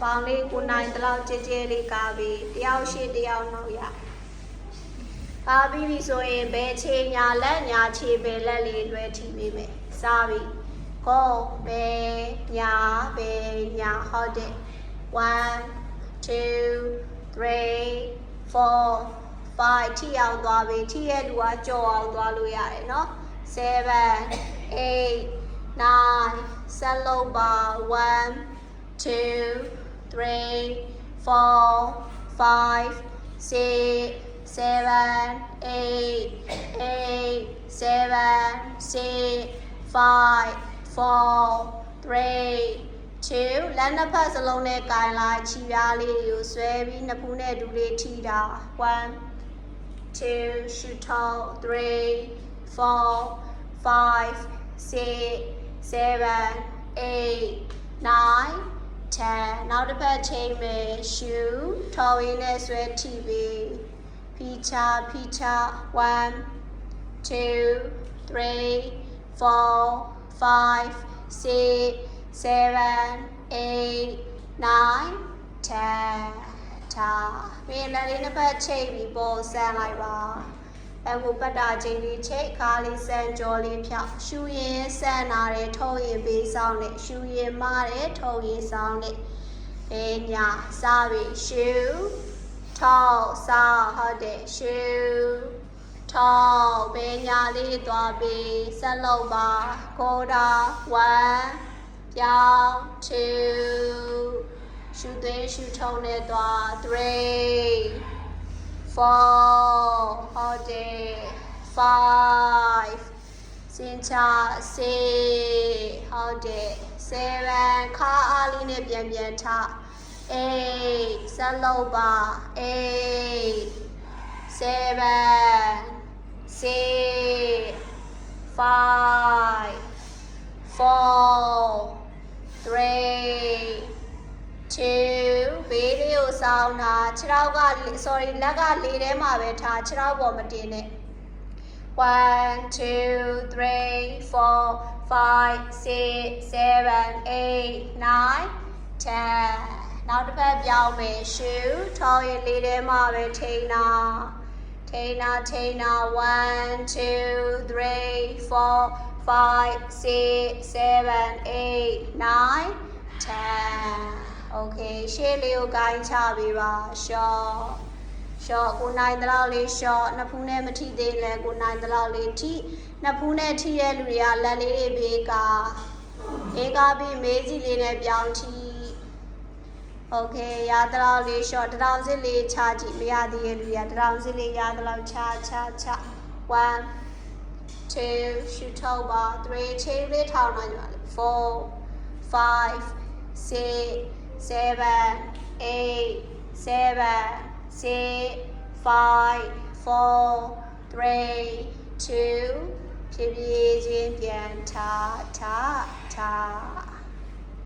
ပေါင်းလေးကိုနိုင်တလောက်ကြဲကြဲလေးကားပြီးတယောက်ရှိတယောက်နောက်ရကားပြီးပြီဆိုရင်ဘယ်ခြေညာလက်ညာခြေဘယ်လက်လေးလွဲထိပေးမယ်စားပြီကိုဘယ်ညာဘယ်ညာဟုတ်တယ်1 2 3 4 5ထိအောင်သွားပြီထိရဲ့လူကကြော်အောင်သွားလို့ရတယ်နော်7 8 9ဆက်လုံးပါ1 2 3 4 5 6 7 8 8 7 6 5 4 3 2လက်နှစ်ဖက်စလုံးနဲ့ကင်လိုက်ခြေပြားလေးကိုဆွဲပြီးနှစ်ဖူးနဲ့ဒူလေးထိတာ1 2 shoot out 3 4 5 6 7 8 9 10နောက်တစ်ဖက်ချိန်မယ် shoe ထော်ရင်းနဲ့ဆွဲထိပြီးဖိချာဖိချာ1 2 3 4 5 6 7 8 9 10ထားပြီးလက်လေးနှစ်ဖက်ချိတ်ပြီးပေါ်ဆန်းလိုက်ပါ အကူပတ်တာချိန်လေးချိတ်ခါလေးဆန်းကြောလေးဖြောက်ရှူရင်ဆန်းနာတယ်ထုံရင်ပေးဆောင်တယ်ရှူရင်မတယ်ထုံရင်ဆောင်တယ်ဘေးညာစားပြီးရှူထောက်စားဟုတ်တယ်ရှူထောက်ဘေးညာလေးသွားပြီးဆက်လုပ်ပါကိုတာ1ပြောင်း2ရှူသွင်းရှူထုံးနဲ့သွား3 4ဟုတ်တယ် 5စင်ချာ6ဟုတ်တယ်7ခါအားလေးနဲ့ပြန်ပြန်ထ8ဆက်လုပ်ပါ8 7 6 5 4 3 2ဘေးလေးကိုစောင်းတာခြေထောက်က sorry လက်ကလေးထဲမှာပဲထားခြေထောက်ပေါ်မတင်နဲ့ 1 2 3 4 5 6 7 8 9 10နောက်တစ်ဖက်ပြောင်းမယ်ရှူထောက်ရလေးထဲမှာပဲထိန်းတာထိန်းတာထိန်းတာ1 2 3 4 5 6 7 8 9 10 Okay ရှေ့လေးကိုဂိုင်းချပေးပါ short short ကိုနိုင်တလောက်လေး short နှစ်ဖူးနဲ့မထိသေးလဲကိုနိုင်တလောက်လေးထိနှစ်ဖူးနဲ့ထိရဲ့လူတွေကလက်လေးတွေဘေးကအေးကားပြီးမေးစီလေးနဲ့ပြောင်းထိ Okay ရတလောက်လေး short တထောင်စစ်လေးချကြည့်မရသေးရဲ့လူတွေကတထောင်စစ်လေးရတလောက်ချချချ1 2 shoot ထောက်ပါ3 chain လေးထောင်နိုင်ကြပါလေ4 5 6 seven, eight, seven, six, five, four, three, two ဖြည်းဖြည်းချင်းပြန်ထားထားထား